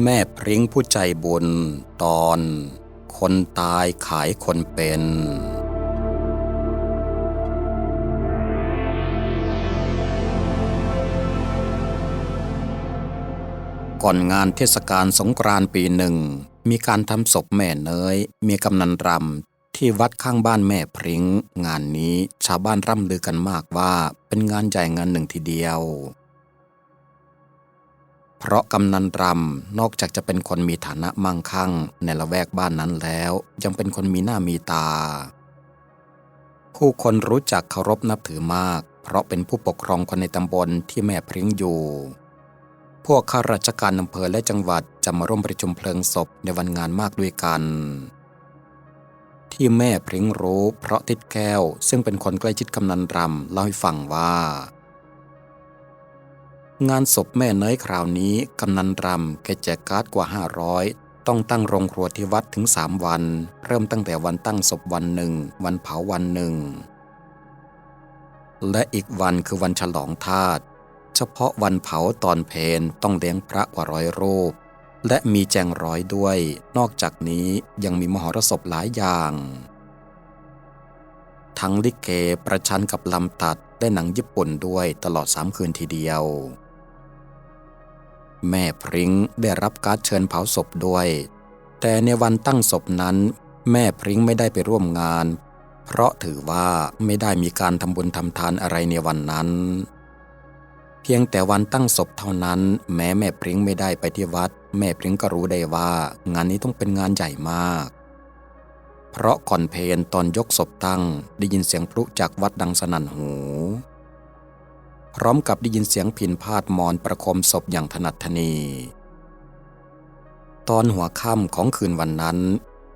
แม่พริ้งผู้ใจบุญตอน คนตายขายคนเป็น ก่อนงานเทศกาลสงกรานต์ปีหนึ่ง มีการทำศพแม่เนยมีกำนันรำที่วัดข้างบ้านแม่พริ้ง งานนี้ชาวบ้านร่ำลือกันมากว่าเป็นงานใหญ่งานหนึ่งทีเดียว เพราะกำนันรำนอกจากจะเป็นคนมีฐานะมั่งคั่งในละแวกบ้านนั้นแล้ว ยังเป็นคนมีหน้ามีตา ผู้คนรู้จักเคารพนับถือมาก เพราะเป็นผู้ปกครองคนในตำบลที่แม่พริ้งอยู่ พวกข้าราชการอำเภอและจังหวัดจะมาร่วมประชุมเพลิงศพในวันงานมากด้วยกัน ที่แม่พริ้งรู้ เพราะทิดแก้วซึ่งเป็นคนใกล้ชิดกำนันรำเล่าให้ฟังว่า งานศพแม่เนยคราวนี้กำนันรำแกแจกการ์ดกว่า 500 ต้องตั้งโรงครัวที่วัดถึง 3 วัน เริ่มตั้งแต่วันตั้งศพวันหนึ่ง วันเผาวันหนึ่ง และอีกวันคือวันฉลองทาสเฉพาะวันเผาตอนเพนต้องเลี้ยงพระกว่าร้อยรูป และมีแจงร้อยด้วย นอกจากนี้ยังมีมหรสพหลายอย่าง ทั้งลิเกประชันกับลำตัดและหนังญี่ปุ่นด้วยตลอดสามคืนทีเดียว แม่พริ้งได้รับการเชิญเผาศพด้วย แต่ในวันตั้งศพนั้น แม่พริ้งไม่ได้ไปร่วมงาน เพราะถือว่าไม่ได้มีการทำบุญทำทานอะไรในวันนั้น เพียงแต่วันตั้งศพเท่านั้น แม้แม่พริ้งไม่ได้ไปที่วัด แม่พริ้งก็รู้ได้ว่า งานนี้ต้องเป็นงานใหญ่มาก เพราะก่อนเพลตอนยกศพตั้งได้ยินเสียงพลุจากวัดดังสนั่นหู พร้อมกับได้ยินเสียงพินพาดมอนประคมศพอย่างถนัดทนี ตอนหัวค่ำของคืนวันนั้น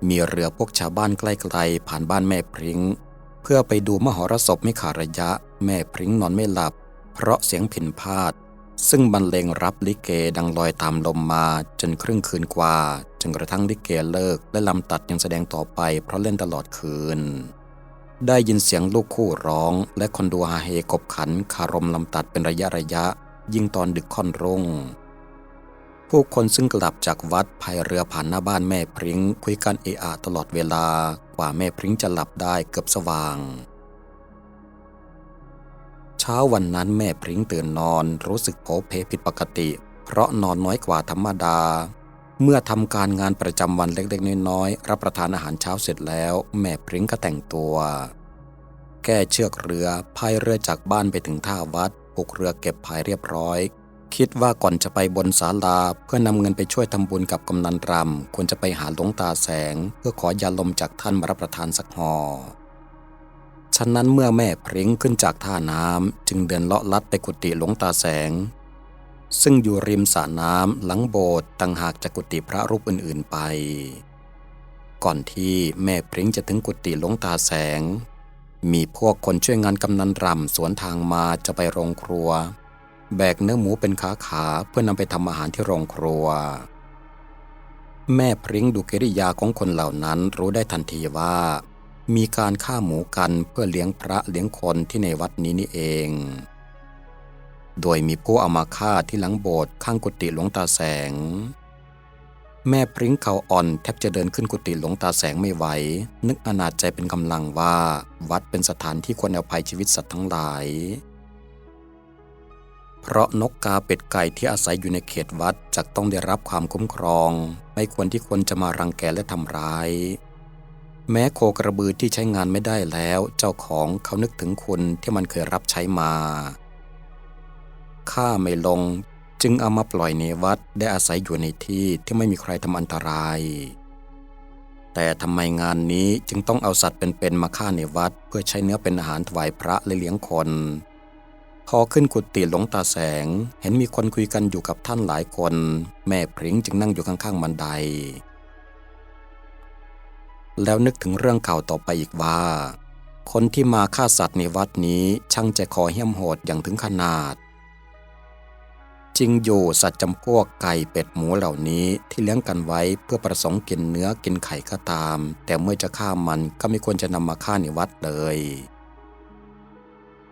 มีเรือพวกชาวบ้านใกล้ๆผ่านบ้านแม่พริ้ง เพื่อไปดูมหรสพไม่ขาดระยะแม่พริ้งนอนไม่หลับ เพราะเสียงพินพาด ซึ่งบรรเลงรับลิเกดังลอยตามลมมาจนครึ่งคืนกว่าจนกระทั่งลิเกเลิกและลำตัดยังแสดงต่อไปเพราะเล่นตลอดคืน ได้ยินเสียงลูกคู่ร้อง และคนดูฮาเฮกบขันคารมลำตัดเป็นระยะระยะ ยิ่งตอนดึกค่อนรุ่ง ผู้คนซึ่งกลับจากวัดพายเรือผ่านหน้าบ้านแม่พริ้งคุยกันเอะอะตลอดเวลากว่าแม่พริ้งจะหลับได้เกือบสว่าง เช้าวันนั้นแม่พริ้งตื่นนอนรู้สึกโผเพผิดปกติ เพราะนอนน้อยกว่าธรรมดา เมื่อทำการงานประจำวันเล็กๆน้อยๆรับประทานอาหารเช้าเสร็จแล้ว แม่พริ้งก็แต่งตัว แก้เชือกเรือพายเรือจากบ้านไปถึงท่าวัดปลุกเรือเก็บพายเรียบร้อย คิดว่าก่อนจะไปบนศาลาเพื่อนำเงินไปช่วยทำบุญกับกำนันรำควรจะไปหาหลวงตาแสง เพื่อขอยาลมจากท่านมารับประทานสักหอฉะนั้นเมื่อแม่พริ้งขึ้นจากท่าน้ำจึงเดินเลาะลัดไปกุฏิหลวงตาแสง ซึ่งอยู่ริมสระน้ำหลังโบสถ์ต่างหากจากกุฏิพระรูปอื่นๆไป ก่อนที่แม่พริ้งจะถึงกุฏิหลวงตาแสง มีพวกคนช่วยงานกำนันรำสวนทางมาจะไปโรงครัว แบกเนื้อหมูเป็นขาขาเพื่อนำไปทำอาหารที่โรงครัว แม่พริ้งดูกิริยาของคนเหล่านั้นรู้ได้ทันทีว่า มีการฆ่าหมูกันเพื่อเลี้ยงพระเลี้ยงคนที่ในวัดนี้นี่เอง โดยมีผู้เอามาฆ่าที่หลังโบสถ์ข้างกุฏิหลวงตาแสง แม่พริ้งเขาอ่อนแทบจะเดินขึ้นกุฏิหลวงตาแสงไม่ไหว นึกอนาจใจเป็นกำลังว่าวัดเป็นสถานที่ควรเอาภัยชีวิตสัตว์ทั้งหลาย เพราะนกกาเป็ดไก่ที่อาศัยอยู่ในเขตวัดจะต้องได้รับความคุ้มครอง ไม่ควรที่คนจะมารังแกและทำร้ายแม้โคกระบือที่ใช้งานไม่ได้แล้ว เจ้าของเขานึกถึงคุณที่มันเคยรับใช้มา ฆ่าไม่ลง จึงเอามาปล่อยในวัดได้อาศัยอยู่ในที่ที่ไม่มีใครทำอันตราย แต่ทำไมงานนี้จึงต้องเอาสัตว์เป็นๆมาฆ่าในวัด เพื่อใช้เนื้อเป็นอาหารถวายพระและเลี้ยงคน พอขึ้นกุฏิหลวงตาแสง เห็นมีคนคุยกันอยู่กับท่านหลายคน แม่พริ้งจึงนั่งอยู่ข้างๆบันได แล้วนึกถึงเรื่องเก่าต่อไปอีกว่าคนที่มาฆ่าสัตว์ในวัดนี้ช่างใจคอเหี้ยมโหดอย่างถึงขนาด จริงอยู่สัตว์จำพวกไก่เป็ดหมูเหล่านี้ที่เลี้ยงกันไว้เพื่อประสงค์กินเนื้อกินไข่ก็ตาม แต่เมื่อจะฆ่ามันก็ไม่ควรจะนำมาฆ่าในวัดเลย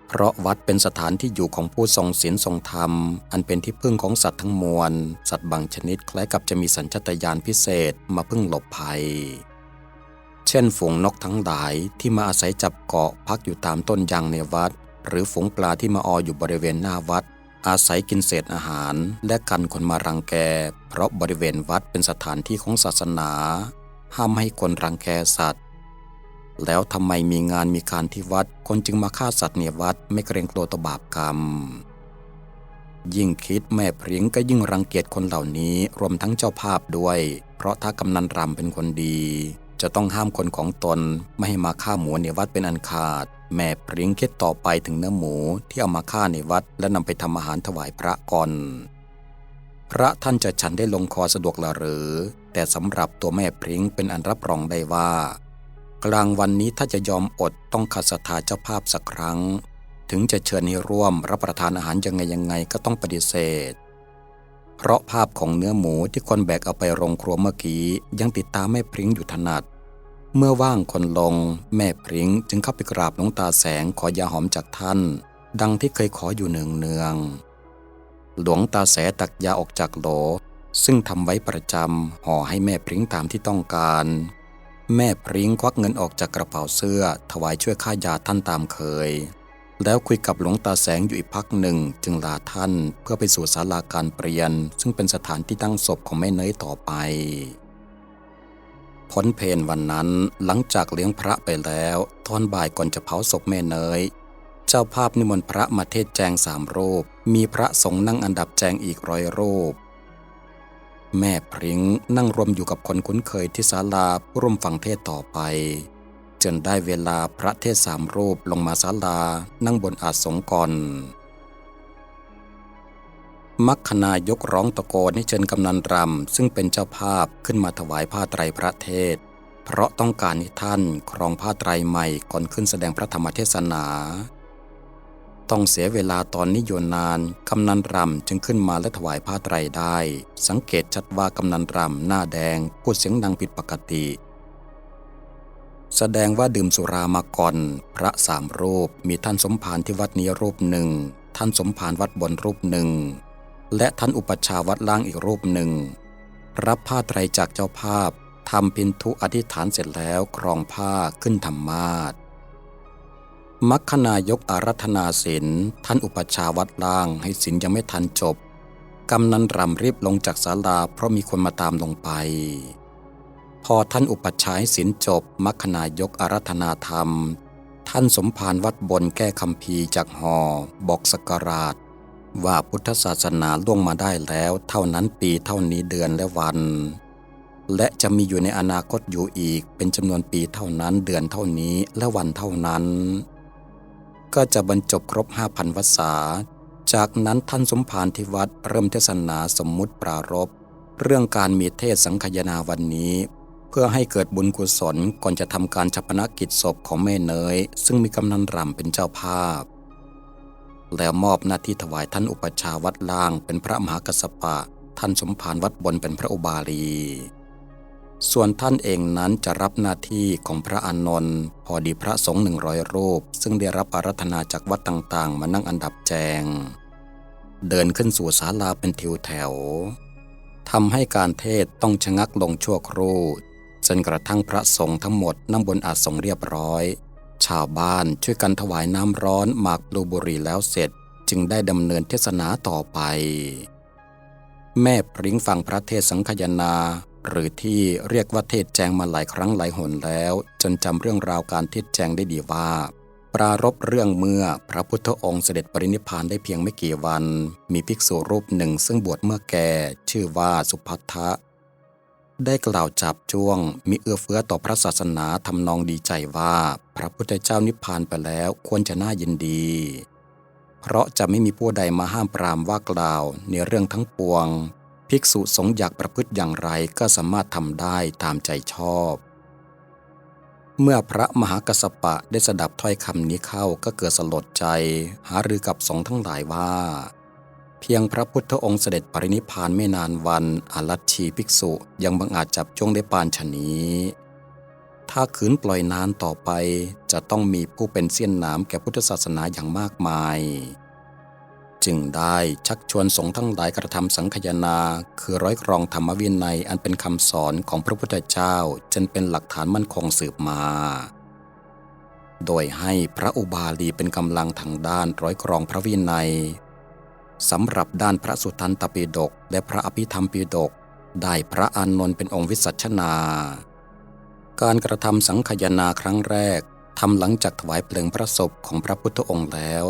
เพราะวัดเป็นสถานที่อยู่ของผู้ทรงศีลทรงธรรม อันเป็นที่พึ่งของสัตว์ทั้งมวล สัตว์บางชนิดคล้ายกับจะมีสัญชตาตญาณพิเศษมาพึ่งหลบภัย เช่นฝูงนกทั้งหลายที่มาอาศัยจับเกาะพักอยู่ตามต้นยางในวัด หรือฝูงปลาที่มาอออยู่บริเวณหน้าวัด อาศัยกินเศษอาหาร และกันคนมารังแก เพราะบริเวณวัดเป็นสถานที่ของศาสนา ห้ามให้คนรังแกสัตว์ แล้วทำไมมีงานมีการที่วัด คนจึงมาฆ่าสัตว์ในวัดไม่เกรงกลัวต่อบาปกรรม ยิ่งคิดแม่พริ้งก็ยิ่งรังเกียจคนเหล่านี้รวมทั้งเจ้าภาพด้วย เพราะถ้ากำนันรำเป็นคนดี จะต้องห้ามคนของตนไม่ให้มาฆ่าหมูในวัดเป็นอันขาด แม่พริ้งคิดต่อไปถึงเนื้อหมูที่เอามาฆ่าในวัด และนำไปทำอาหารถวายพระก่อนพระท่านจะฉันได้ลงคอสะดวกละหรือ แต่สำหรับตัวแม่พริ้งเป็นอันรับรองได้ว่า กลางวันนี้ถ้าจะยอมอดต้องขัดศรัทธาเจ้าภาพสักครั้ง ถึงจะเชิญให้ร่วมรับประทานอาหารยังไงยังไงก็ต้องปฏิเสธ เพราะภาพของเนื้อหมูที่คนแบกเอาไปโรงครัวเมื่อกี้ยังติดตามแม่พริ้งอยู่ถนัด เมื่อว่างคนลง แม่พริ้งจึงเข้าไปกราบหลวงตาแสงขอยาหอมจากท่าน ดังที่เคยขออยู่เนืองเนือง หลวงตาแสตักยาออกจากโหล ซึ่งทำไว้ประจำห่อให้แม่พริ้งตามที่ต้องการ แม่พริ้งควักเงินออกจากกระเป๋าเสื้อ ถวายช่วยค่ายาท่านตามเคย แล้วคุยกับหลวงตาแสงอยู่อีกพักหนึ่งจึงลาท่านเพื่อไปสู่ศาลาการเปลี่ยน ซึ่งเป็นสถานที่ตั้งศพของแม่เนยต่อไป พ้นเพนวันนั้นหลังจากเลี้ยงพระไปแล้วตอนบ่ายก่อนจะเผาศพแม่เนย เจ้าภาพนิมนต์พระมาเทศแจงสามรูป มีพระสงฆ์นั่งอันดับแจงอีกร้อยรูป แม่พริ้งนั่งรวมอยู่กับคนคุ้นเคยที่ศาลาร่วมฟังเทศต่อไป จนได้เวลาพระเทศสามรูปลงมาศาลานั่งบนอาสงก่อน มัคคนายกร้องตะโกนให้เชิญกำนันรำซึ่งเป็นเจ้าภาพขึ้นมาถวายผ้าไตรพระเทศ เพราะต้องการให้ท่านครองผ้าไตรใหม่ก่อนขึ้นแสดงพระธรรมเทศนา ต้องเสียเวลาตอนนี้อยู่นาน กำนันรำจึงขึ้นมาและถวายผ้าไตรได้ สังเกตชัดว่ากำนันรำหน้าแดงพูดเสียงดังผิดปกติ แสดงว่าดื่มสุรามาก่อน พระสามรูปมีท่านสมภารที่วัดนี้รูปหนึ่ง ท่านสมภารวัดบนรูปหนึ่ง และท่านอุปัชฌาวัดล่างอีกรูปหนึ่ง รับผ้าไตรจากเจ้าภาพทำพินทุอธิษฐานเสร็จแล้วครองผ้าขึ้นธรรมาสมัคคนายกอารัธนาศิลท่านอุปชาวัดล่างให้ศิลยังไม่ทันจบ กำนันรำรีบลงจากศาลาเพราะมีคนมาตามลงไป พอท่านอุปชาย์ให้ศิลจบ มัคคนายกอารัธนาธรรม ท่านสมภารวัดบนแก้คำพีจากหอบอกสกราช ว่าพุทธศาสนาล่วงมาได้แล้ว เท่านั้นปีเท่านี้เดือนและวัน และจะมีอยู่ในอนาคตอยู่อีกเป็นจำนวนปีเท่านั้นเดือนเท่านี้และวันเท่านั้น ก็จะบรรจบครบห้าพันวษา จากนั้นท่านสมภารที่วัดเริ่มเทศนาสมมุติปรารภเรื่องการมีเทศสังคยนาวันนี้ เพื่อให้เกิดบุญกุศลก่อนจะทำการชปนกิจศพของแม่เนย ซึ่งมีกำนันรำเป็นเจ้าภาพ แล้วมอบหน้าที่ถวายท่านอุปชาวัดล่างเป็นพระมหากัสสปะ ท่านสมภารวัดบนเป็นพระอุบาลี ส่วนท่านเองนั้นจะรับหน้าที่ของพระอานนท์พอดีพระสงฆ์หนึ่งร้อยรูป ซึ่งได้รับอารัธนาจากวัดต่างๆ มานั่งอันดับแจง เดินขึ้นสู่ศาลาเป็นทิวแถวทำให้การเทศต้องชะงักลงชั่วครู่จนกระทั่งพระสงฆ์ทั้งหมดนั่งบนอาสงเรียบร้อย ชาวบ้านช่วยกันถวายน้ำร้อนหมากลูบุรีแล้วเสร็จจึงได้ดำเนินเทศนาต่อไป แม่พริ้งฟังพระเทศสังคายนา หรือที่เรียกว่าเทศแจงมาหลายครั้งหลายหนแล้ว จนจำเรื่องราวการเทศแจงได้ดีว่า ปรารบเรื่องเมื่อพระพุทธองค์เสด็จปรินิพพานได้เพียงไม่กี่วัน มีภิกษุรูปหนึ่งซึ่งบวชเมื่อแก่ ชื่อว่าสุภัททะ ได้กล่าวจับจ้วงมีเอื้อเฟื้อต่อพระศาสนาทำนองดีใจว่า พระพุทธเจ้านิพพานไปแล้วควรจะน่ายินดี เพราะจะไม่มีผู้ใดมาห้ามปรามว่ากล่าวในเรื่องทั้งปวง ภิกษุสงฆ์อยากประพฤติอย่างไรก็สามารถทำได้ตามใจชอบ เมื่อพระมหากัสสปะได้สดับถ้อยคำนี้เข้าก็เกิดสลดใจ หารือกับสงฆ์ทั้งหลายว่า พียงพระพุทธองค์เสด็จปรินิพานไม่นานวันอาลัทชีภิกษุยังบังอาจจับจ้วงได้ปานชนนี้ ถ้าขืนปล่อยนานต่อไปจะต้องมีผู้เป็นเสี้ยนหนามแก่พุทธศาสนาอย่างมากมาย จึงได้ชักชวนสงฆ์ทั้งหลายกระทำสังคยนา คือร้อยกรองธรรมวินัยอันเป็นคำสอนของพระพุทธเจ้าจนเป็นหลักฐานมั่นคงสืบมาโดยให้พระอุบาลีเป็นกำลังทางด้านร้อยกรองพระวินัย สำหรับด้านพระสุทันตปิฎกและพระอภิธรรมปิฎกได้พระอานนท์เป็นองค์วิสัชนา การกระทำสังคยนาครั้งแรกทำหลังจากถวายเพลิงพระศพของพระพุทธองค์แล้ว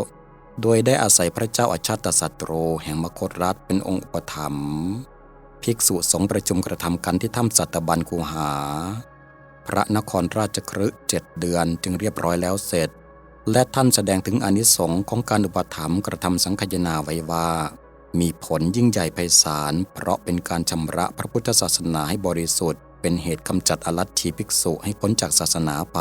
โดยได้อาศัยพระเจ้าอาชาติศัตรูแห่งมคตรัฐเป็นองค์อุปถัมภ์ภิกษุสงฆ์ประชุมกระทำกันที่ถ้ำสัตบันกูหา พระนครราชครึเจ็ดเดือนจึงเรียบร้อยแล้วเสร็จ และท่านแสดงถึงอนิสงค์ของการอุปถัมภ์กระทำสังคยนาไว้ว่า มีผลยิ่งใหญ่ไพศาล เพราะเป็นการชำระพระพุทธศาสนาให้บริสุทธิ์ เป็นเหตุกำจัดอลัทธิภิกษุให้พ้นจากศาสนาไป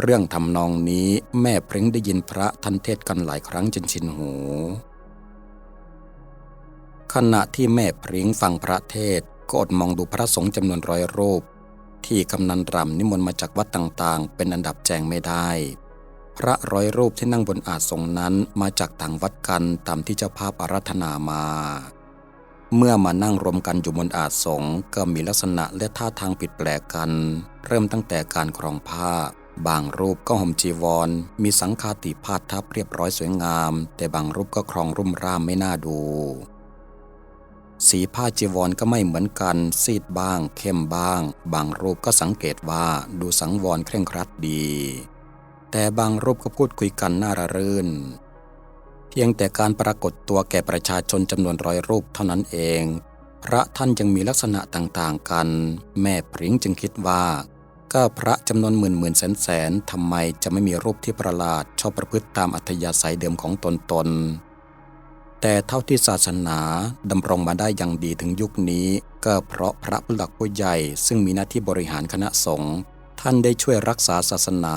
เรื่องทำนองนี้แม่เพริ้งได้ยินพระท่านเทศกันหลายครั้งจนชินหู ขณะที่แม่เพริ้งฟังพระเทศก็อดมองดูพระสงฆ์จำนวนร้อยรูป ที่กำนันรำนิมนต์มาจากวัดต่างๆ เป็นอันดับแจงไม่ได้ พระร้อยรูปที่นั่งบนอาสงนั้นมาจากต่างวัดกันตามที่เจ้าภาพอารัธนามา เมื่อมานั่งรวมกันอยู่บนอาสงก็มีลักษณะและท่าทางผิดแปลกกัน เริ่มตั้งแต่การครองผ้า บางรูปก็ห่มจีวร มีสังฆาติพาดทับเรียบร้อยสวยงาม แต่บางรูปก็ครองรุ่มร่ามไม่น่าดู สีผ้าจีวรก็ไม่เหมือนกัน ซีดบ้าง เข้มบ้าง บางรูปก็สังเกตว่าดูสังวรเคร่งครัดดี แต่บางรูปก็พูดคุยกันน่าระรื่น เพียงแต่การปรากฏตัวแก่ประชาชนจำนวนร้อยรูปเท่านั้นเอง พระท่านยังมีลักษณะต่างๆกัน แม่พริ้งจึงคิดว่าก็พระจำนวนหมื่นหมื่นแสนแสนทำไมจะไม่มีรูปที่ประหลาดชอบประพฤติตามอัธยาศัยเดิมของตนตน แต่เท่าที่ศาสนาดำรงมาได้อย่างดีถึงยุคนี้ ก็เพราะพระผู้หลักผู้ใหญ่ ซึ่งมีหน้าที่บริหารคณะสงฆ์ท่านได้ช่วยรักษาศาสนา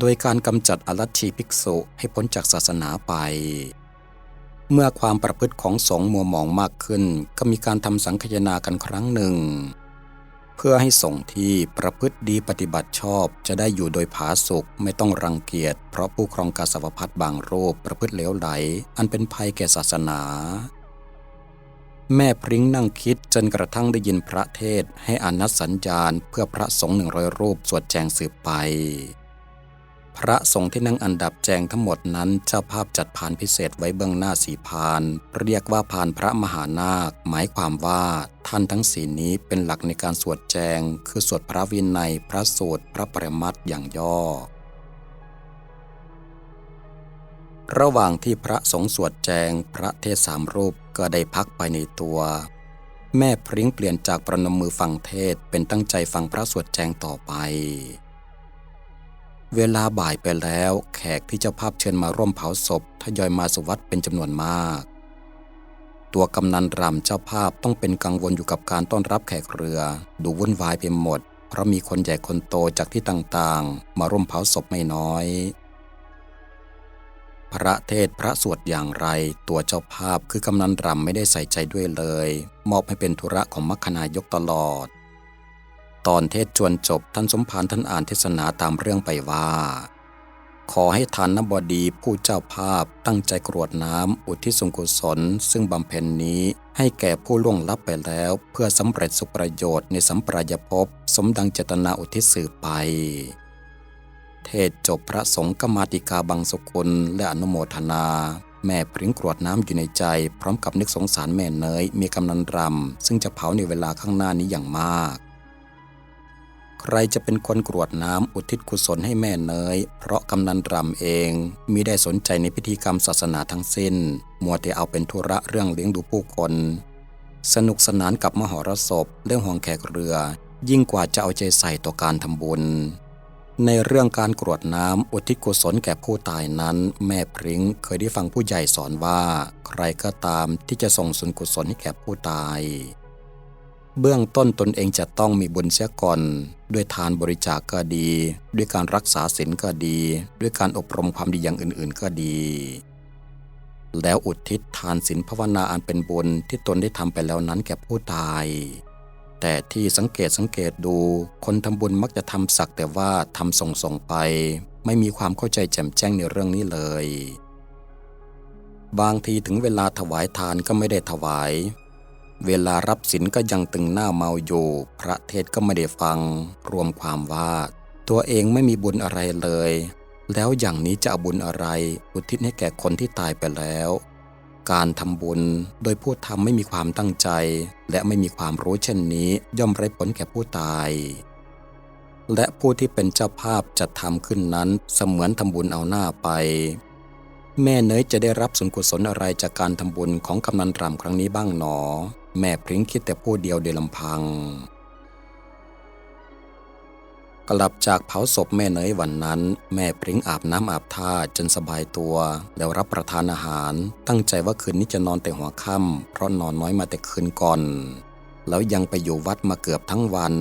โดยการกำจัดอลัทธิภิกษุให้พ้นจากศาสนาไป เมื่อความประพฤติของสงฆ์มัวหมองมากขึ้น ก็มีการทำสังคยนากันครั้งหนึ่ง พื่อให้สงที่ประพฤติดีปฏิบัติชอบ จะได้อยู่โดยผาสุกไม่ต้องรังเกียจ เพราะผู้ครองกาสาวพัดบางรูปประพฤติเลวไหล อันเป็นภัยแก่ศาสนา แม่พริ้งนั่งคิดจนกระทั่งได้ยินพระเทศให้อานัสสัญญาณ เพื่อพระสงฆ์หนึ่งร้อยรูปสวดแจงสืบไป พระสงฆ์ที่นั่งอันดับแจงทั้งหมดนั้น เจ้าภาพจัดพานพิเศษไว้เบื้องหน้าสีพาน เรียกว่าพานพระมหานาค หมายความว่าท่านทั้งสีนี้เป็นหลักในการสวดแจง คือสวดพระวินัย พระสูตร พระปรมัตถ์อย่างย่อ ระหว่างที่พระสงฆ์สวดแจง พระเทศสามรูปก็ได้พักไปในตัว แม่พริ้งเปลี่ยนจากประนมมือฟังเทศเป็นตั้งใจฟังพระสวดแจงต่อไป เวลาบ่ายไปแล้ว แขกที่เจ้าภาพเชิญมาร่วมเผาศพทยอยมาสวัดเป็นจำนวนมาก ตัวกำนันรำเจ้าภาพต้องเป็นกังวลอยู่กับการต้อนรับแขกเรือ ดูวุ่นวายไปหมด เพราะมีคนใหญ่คนโตจากที่ต่างๆ มาร่วมเผาศพไม่น้อย พระเทศพระสวดอย่างไร ตัวเจ้าภาพคือกำนันรำไม่ได้ใส่ใจด้วยเลย มอบให้เป็นธุระของมัคคณายกตลอด ตอนเทศจวนจบท่านสมภารท่านอ่านเทศนาตามเรื่องไปว่า ขอให้ทานนบดีผู้เจ้าภาพตั้งใจกรวดน้ำอุทิศส่วนกุศล ซึ่งบำเพ็ญนี้ให้แก่ผู้ล่วงลับไปแล้ว เพื่อสำเร็จสุประโยชน์ในสัมปรายภพสมดังเจตนาอุทิศสืบไป เทศจบพระสงฆ์กมาติกาบังสุกุลและอนุโมทนาแม่พริ้งกรวดน้ำอยู่ในใจ พร้อมกับนึกสงสารแม่เนยมีกำนันรำซึ่งจะเผาในเวลาข้างหน้านี้อย่างมาก ใครจะเป็นคนกรวดน้ำอุทิศกุศลให้แม่เนย เพราะกำนันรำเองมิได้สนใจในพิธีกรรมศาสนาทั้งสิ้น มัวแต่เอาเป็นธุระเรื่องเลี้ยงดูผู้คน สนุกสนานกับมหรสพเรื่องห่วงแขกเรือ ยิ่งกว่าจะเอาใจใส่ต่อการทำบุญ ในเรื่องการกรวดน้ำอุทิศกุศลแก่ผู้ตายนั้น แม่พริ้งเคยได้ฟังผู้ใหญ่สอนว่า ใครก็ตามที่จะส่งส่วนกุศลให้แก่ผู้ตาย เบื้องต้นตนเองจะต้องมีบุญเสียก่อน ด้วยทานบริจาคกก็ดี ด้วยการรักษาศีลก็ดี ด้วยการอบรมความดีอย่างอื่นๆก็ดี แล้วอุทิศทานศีลภาวนาอันเป็นบุญที่ตนได้ทำไปแล้วนั้นแก่ผู้ตาย แต่ที่สังเกตสังเกตดู คนทำบุญมักจะทำสักแต่ว่าทำส่งส่งไป ไม่มีความเข้าใจแจ่มแจ้งในเรื่องนี้เลย บางทีถึงเวลาถวายทานก็ไม่ได้ถวาย เวลารับศีลก็ยังตึงหน้าเมาอยู่ พระเทศก็ไม่ได้ฟัง รวมความว่า ตัวเองไม่มีบุญอะไรเลย แล้วอย่างนี้จะเอาบุญอะไร อุทิศให้แก่คนที่ตายไปแล้ว การทำบุญโดยผู้ทำไม่มีความตั้งใจ และไม่มีความรู้เช่นนี้ย่อมไร้ผลแก่ผู้ตาย และผู้ที่เป็นเจ้าภาพจะทำขึ้นนั้นเสมือนทำบุญเอาหน้าไปแม่เนยจะได้รับส่วนกุศลอะไรจากการทำบุญของกำนันรำครั้งนี้บ้างหนอ แม่พริ้งคิดแต่ผู้เดียวโดยลำพัง กลับจากเผาศพแม่เนยวันนั้น แม่พริ้งอาบน้ำอาบท่าจนสบายตัว แล้วรับประทานอาหาร ตั้งใจว่าคืนนี้จะนอนแต่หัวค่ำเพราะนอนน้อยมาแต่คืนก่อน แล้วยังไปอยู่วัดมาเกือบทั้งวัน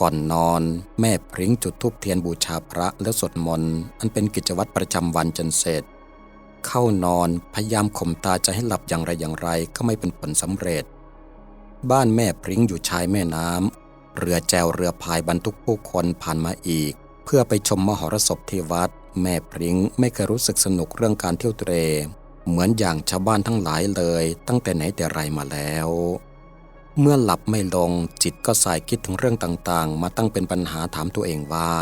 ก่อนนอน แม่พริ้งจุดธูปเทียนบูชาพระแล้วสวดมนต์อันเป็นกิจวัตรประจำวันจนเสร็จ เข้านอนพยายามข่มตาจะให้หลับอย่างไรอย่างไรก็ไม่เป็นผลสำเร็จ บ้านแม่พริ้งอยู่ชายแม่น้ำเรือแจวเรือพายบรรทุกผู้คนผ่านมาอีก เพื่อไปชมมหรสพที่วัด แม่พริ้งไม่เคยรู้สึกสนุกเรื่องการเที่ยวเตร เหมือนอย่างชาวบ้านทั้งหลายเลย ตั้งแต่ไหนแต่ไรมาแล้ว เมื่อหลับไม่ลงจิตก็สายคิดถึงเรื่องต่างๆ มาตั้งเป็นปัญหาถามตัวเองว่า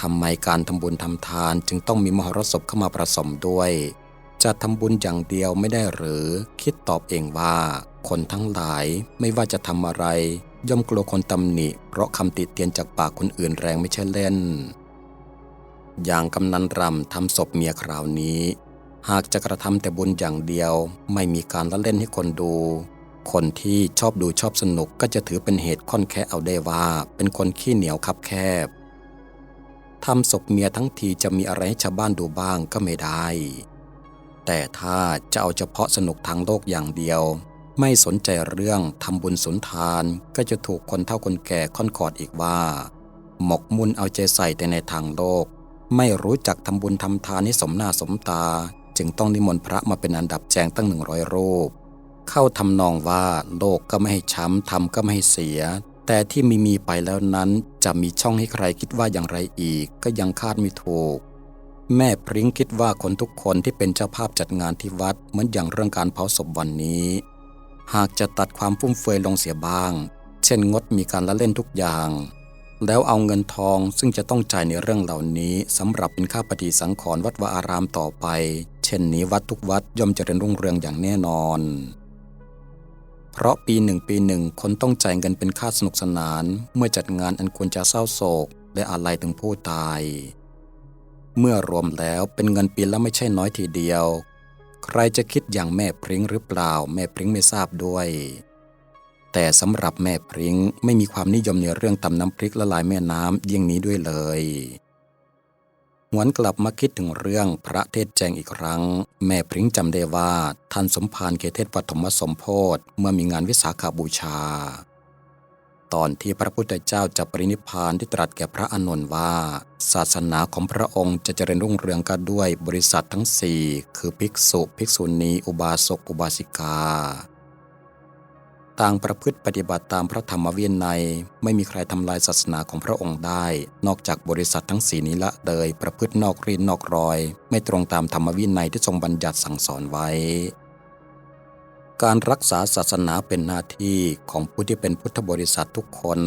ทำไมการทำบุญทำทานจึงต้องมีมหรสพเข้ามาผสมด้วย จะทำบุญอย่างเดียวไม่ได้หรือ คิดตอบเองว่า คนทั้งหลายไม่ว่าจะทำอะไร ย่อมกลัวคนตำหนิ เพราะคำติเตียนจากปากคนอื่นแรงไม่ใช่เล่น อย่างกำนันรำทำศพเมียคราวนี้ หากจะกระทำแต่บุญอย่างเดียว ไม่มีการละเล่นให้คนดูคนที่ชอบดูชอบสนุกก็จะถือเป็นเหตุค่อนแค่เอาได้ว่า เป็นคนขี้เหนียวคับแคบ ทำศพเมียทั้งทีจะมีอะไรให้ชาวบ้านดูบ้างก็ไม่ได้ แต่ถ้าจะเอาเฉพาะสนุกทางโลกอย่างเดียว ไม่สนใจเรื่องทำบุญสุนทานก็จะถูกคนเฒ่าคนแก่ค่อนกอดอีกว่า หมกมุ่นเอาใจใส่แต่ในทางโลก ไม่รู้จักทำบุญทำทานให้สมหน้าสมตา จึงต้องนิมนต์พระมาเป็นอันดับแจงตั้งหนึ่งร้อยรูปเข้าทำนองว่าโลกก็ไม่ให้ช้ำทำก็ไม่ให้เสีย แต่ที่มีมีไปแล้วนั้นจะมีช่องให้ใครคิดว่าอย่างไรอีกก็ยังคาดไม่ถูก แม่พริ้งคิดว่าคนทุกคนที่เป็นเจ้าภาพจัดงานที่วัดเหมือนอย่างเรื่องการเผาศพวันนี้ หากจะตัดความฟุ่มเฟือยลงเสียบ้าง เช่นงดมีการละเล่นทุกอย่าง แล้วเอาเงินทองซึ่งจะต้องจ่ายในเรื่องเหล่านี้สำหรับเป็นค่าปฏิสังขรณ์วัดวาอารามต่อไป เช่นนี้วัดทุกวัดย่อมเจริญรุ่งเรืองอย่างแน่นอน เพราะปีหนึ่งปีหนึ่งคนต้องจ่ายเงินเป็นค่าสนุกสนาน เมื่อจัดงานอันควรจะเศร้าโศก และอาลัยถึงผู้ตาย เมื่อรวมแล้วเป็นเงินปีละไม่ใช่น้อยทีเดียว ใครจะคิดอย่างแม่พริ้งหรือเปล่าแม่พริ้งไม่ทราบด้วย แต่สำหรับแม่พริ้งไม่มีความนิยมในเรื่องตำน้ำพริกละลายแม่น้ำยิ่งนี้ด้วยเลย หวนกลับมาคิดถึงเรื่องพระเทศแจงอีกครั้ง แม่พริ้งจำได้ว่าท่านสมภารเกเทศปฐมสมโพธเมื่อมีงานวิสาขาบูชา ตอนที่พระพุทธเจ้าจะปรินิพพานที่ตรัสแก่พระอานนท์ว่า ศาสนาของพระองค์จะเจริญรุ่งเรืองก็ด้วยบริษัททั้งสี่คือภิกษุ ภิกษุณี อุบาสก อุบาสิกา ต่างประพฤติปฏิบัติตามพระธรรมวินัย ไม่มีใครทำลายศาสนาของพระองค์ได้ นอกจากบริษัททั้งสีนี้ละเลยประพฤตินอกรีนนอกรอย ไม่ตรงตามธรรมวินัยที่ทรงบัญญัติสั่งสอนไว้ การรักษาศาสนาเป็นหน้าที่ของผู้ที่เป็นพุทธบริษัททุกคน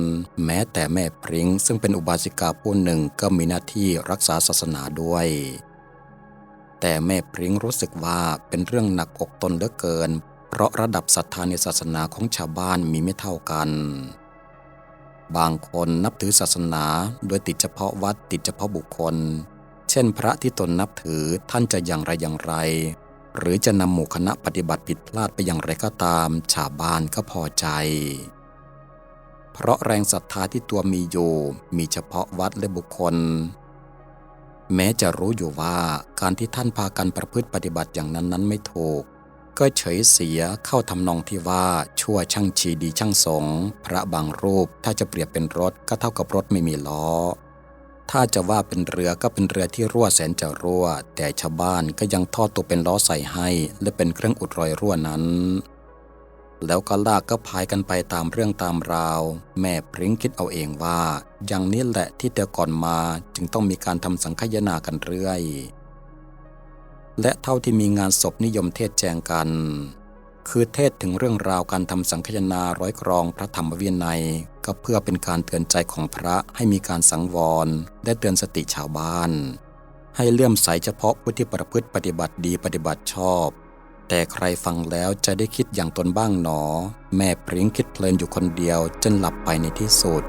แม้แต่แม่พริ้งซึ่งเป็นอุบาสิกาผู้หนึ่งก็มีหน้าที่รักษาศาสนาด้วยแต่แม่พริ้งรู้สึกว่าเป็นเรื่องหนักอกตนเหลือเกิน เพราะระดับศรัทธาในศาสนาของชาวบ้านมีไม่เท่ากัน บางคนนับถือศาสนาโดยติดเฉพาะวัดติดเฉพาะบุคคล เช่น พระที่ตนนับถือท่านจะอย่างไรอย่างไร หรือจะนำหมู่คณะปฏิบัติผิดพลาดไปอย่างไรก็ตามชาวบ้านก็พอใจ เพราะแรงศรัทธาที่ตัวมีอยู่มีเฉพาะวัดและบุคคลแม้จะรู้อยู่ว่าการที่ท่านพากันประพฤติปฏิบัติอย่างนั้นนั้นไม่ถูก ก็เฉยเสียเข้าทำนองที่ว่าชั่วช่างชีดีช่างสง พระบางรูปถ้าจะเปรียบเป็นรถก็เท่ากับรถไม่มีล้อ ถ้าจะว่าเป็นเรือก็เป็นเรือที่รั่วแสนจะรั่ว แต่ชาวบ้านก็ยังทอดตัวเป็นล้อใส่ให้ และเป็นเครื่องอุดรอยรั่วนั้น แล้วก็ลากก็พายกันไปตามเรื่องตามราว แม่พริ้งคิดเอาเองว่า อย่างนี้แหละที่แต่ก่อนมาจึงต้องมีการทำสังคายนากันเรื่อย และเท่าที่มีงานศพนิยมเทศแจงกัน คือเทศถึงเรื่องราวการทำสังคายนาร้อยกรองพระธรรมวินัย ก็เพื่อเป็นการเตือนใจของพระให้มีการสังวร และเตือนสติชาวบ้าน ให้เลื่อมใสเฉพาะผู้ที่ประพฤติปฏิบัติดีปฏิบัติชอบ แต่ใครฟังแล้วจะได้คิดอย่างตนบ้างหนอ แม่พริ้งคิดเพลินอยู่คนเดียวจนหลับไปในที่สุด